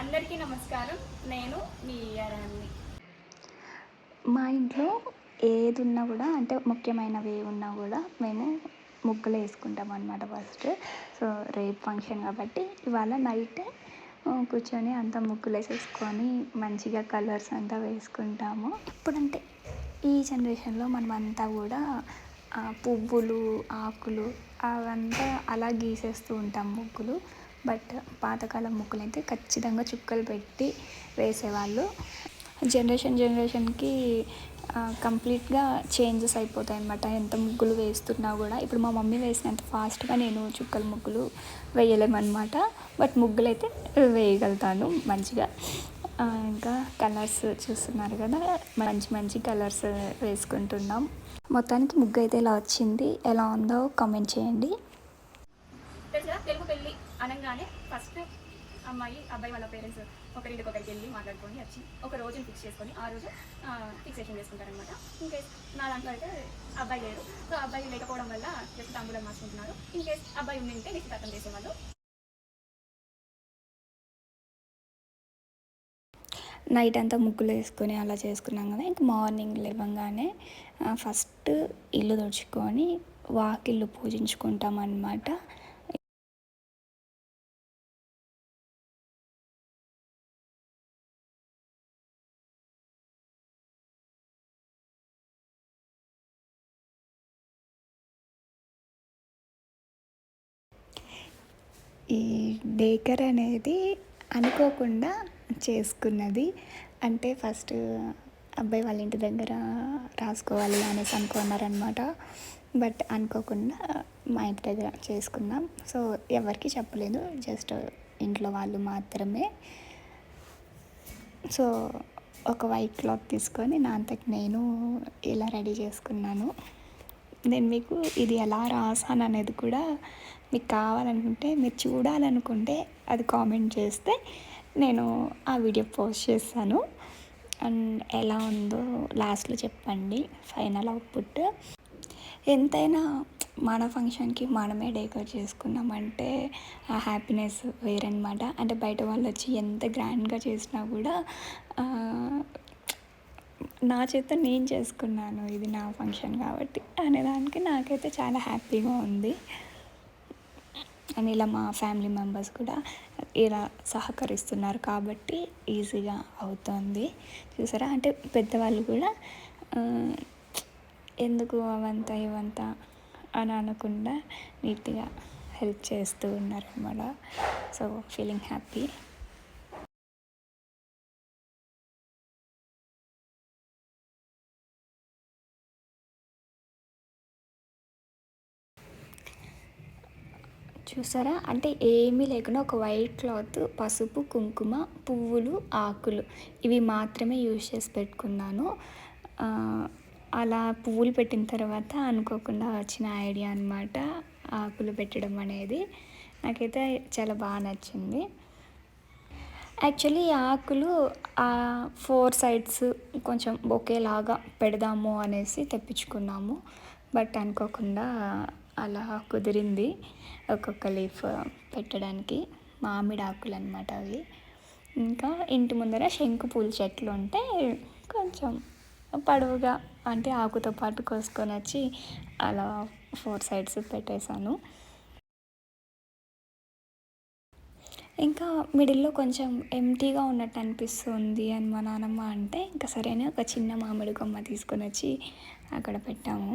అందరికీ నమస్కారం. నేను మీ ఇయరాన్ని మా ఇంట్లో ఏది ఉన్నా కూడా అంటే ముఖ్యమైనవి ఉన్నా కూడా మేము ముగ్గులు వేసుకుంటాం అనమాట ఫస్ట్ సో రేపు ఫంక్షన్ కాబట్టి ఇవాళ నైట్ కూర్చొని అంతా ముగ్గులు వేసేసుకొని మంచిగా కలర్స్ అంతా వేసుకుంటాము. ఇప్పుడంటే ఈ జనరేషన్లో మనం అంతా కూడా పువ్వులు ఆకులు అవంతా అలా గీసేస్తూ ఉంటాం ముగ్గులు. బట్ పాతకాలం ముగ్గులు అయితే ఖచ్చితంగా చుక్కలు పెట్టి వేసేవాళ్ళు. జనరేషన్ జనరేషన్కి కంప్లీట్గా చేంజెస్ అయిపోతాయి అనమాట ఎంత ముగ్గులు వేస్తున్నా కూడా. ఇప్పుడు మా మమ్మీ వేసినంత ఫాస్ట్గా నేను చుక్కల ముగ్గులు వేయలేమన్నమాట. బట్ ముగ్గులు అయితే వేయగలుగుతాను మంచిగా. ఇంకా కలర్స్ చూస్తున్నారు కదా. మంచి మంచి కలర్స్ వేసుకుంటున్నాం. మొత్తానికి ముగ్గు అయితే ఇలా వచ్చింది. ఎలా ఉందో కామెంట్ చేయండి. తెలుగు పెళ్ళి. అనగానే ఫస్ట్ అమ్మాయి అబ్బాయి వాళ్ళ పేరెంట్స్ ఒకరింటికి ఒకరికి వెళ్ళి మాట్లాడుకొని వచ్చి ఒక రోజుని ఫిక్స్ చేసుకొని ఆ రోజు ఫిక్సేషన్ చేసుకుంటారనమాట ఇంకేస్ నా దాంట్లో అయితే అబ్బాయి లేరు. సో అబ్బాయి లేకపోవడం వల్ల జస్ట్ తాంబూలం మార్చుకుంటున్నారు. ఇన్ కేస్ అబ్బాయి ఉండింటే నిశ్చితార్థం చేసేవాళ్ళు. నైట్ అంతా ముగ్గులు వేసుకొని అలా చేసుకున్నాం కదా. ఇంక మార్నింగ్ లేవగానే ఫస్ట్ ఇల్లు తుడుచుకొని వాకిల్లు పూజించుకుంటాం అన్నమాట ఈ డేకర్ అనేది అనుకోకుండా చేసుకున్నది. అంటే ఫస్ట్ అబ్బాయి వాళ్ళ ఇంటి దగ్గర రాసుకోవాలి అనేసి అనుకున్నారనమాట బట్ అనుకోకుండా మా ఇంటి దగ్గర చేసుకున్నాం. సో ఎవరికి చెప్పలేదు. జస్ట్ ఇంట్లో వాళ్ళు మాత్రమే. సో ఒక వైట్ క్లాత్ తీసుకొని నా అంతకు నేను ఇలా రెడీ చేసుకున్నాను. నేను మీకు ఇది ఎలా రాసాను అనేది కూడా మీకు కావాలనుకుంటే మీరు చూడాలనుకుంటే అది కామెంట్ చేస్తే నేను ఆ వీడియో పోస్ట్ చేస్తాను. అండ్ ఎలా ఉందో లాస్ట్లో చెప్పండి ఫైనల్ అవుట్పుట్. ఎంతైనా మన ఫంక్షన్కి మనమే డెకరేట్ చేసుకున్నామంటే ఆ హ్యాపీనెస్ వేరనమాట అంటే బయట వాళ్ళు వచ్చి ఎంత గ్రాండ్గా చేసినా కూడా నా చేత నేను చేసుకున్నాను ఇది నా ఫంక్షన్ కాబట్టి అనేదానికి నాకైతే చాలా హ్యాపీగా ఉంది. అండ్ ఇలా మా ఫ్యామిలీ మెంబర్స్ కూడా ఇలా సహకరిస్తున్నారు కాబట్టి ఈజీగా అవుతుంది. చూసారా? అంటే పెద్దవాళ్ళు కూడా ఎందుకు అవంతా ఇవంతా అని అనకుండా నీట్గా హెల్ప్ చేస్తూ ఉన్నారు అన్నమాట సో ఫీలింగ్ హ్యాపీ చూసారా? అంటే ఏమీ లేకుండా ఒక వైట్ క్లాత్ పసుపు కుంకుమ పువ్వులు ఆకులు ఇవి మాత్రమే యూజ్ చేసి పెట్టుకున్నాను. అలా పువ్వులు పెట్టిన తర్వాత అనుకోకుండా వచ్చిన ఐడియా అనమాట ఆకులు పెట్టడం అనేది. నాకైతే చాలా బాగా నచ్చింది. యాక్చువల్లీ ఈ ఆకులు ఆ ఫోర్ సైడ్స్ కొంచెం ఒకేలాగా పెడదాము అనేసి తెప్పించుకున్నాము. బట్ అనుకోకుండా అలా కుదిరింది ఒక్కొక్క లీఫ్ పెట్టడానికి మామిడి ఆకులు అనమాట అవి. ఇంకా ఇంటి ముందర శంకు పూల చెట్లు ఉంటే కొంచెం పడవుగా అంటే ఆకుతో పాటు కోసుకొని వచ్చి అలా ఫోర్ సైడ్స్ పెట్టేశాను. ఇంకా మిడిల్లో కొంచెం ఎంటీగా ఉన్నట్టు అనిపిస్తుంది అని మా నాన్నమ్మ అంటే ఇంకా సరైన ఒక చిన్న మామిడి కొమ్మ తీసుకొని వచ్చి అక్కడ పెట్టాము.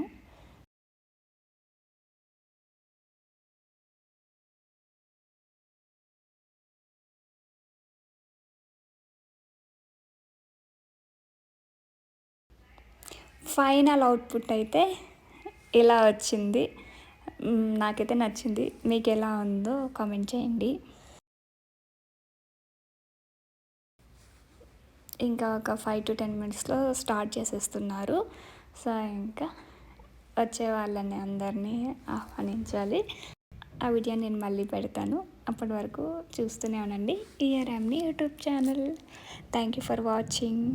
ఫైనల్ అవుట్పుట్ అయితే ఇలా వచ్చింది. నాకైతే నచ్చింది. మీకు ఎలా ఉందో కామెంట్ చేయండి. ఇంకా ఒక ఫైవ్ టు టెన్ మినిట్స్లో స్టార్ట్ చేసేస్తున్నారు. సో ఇంకా వచ్చే వాళ్ళని అందరినీ ఆహ్వానించాలి. ఆ వీడియో నేను మళ్ళీ పెడతాను. అప్పటి వరకు చూస్తూనే ఉండండి. ఇయర్ Yamini YouTube channel. Thank you for watching.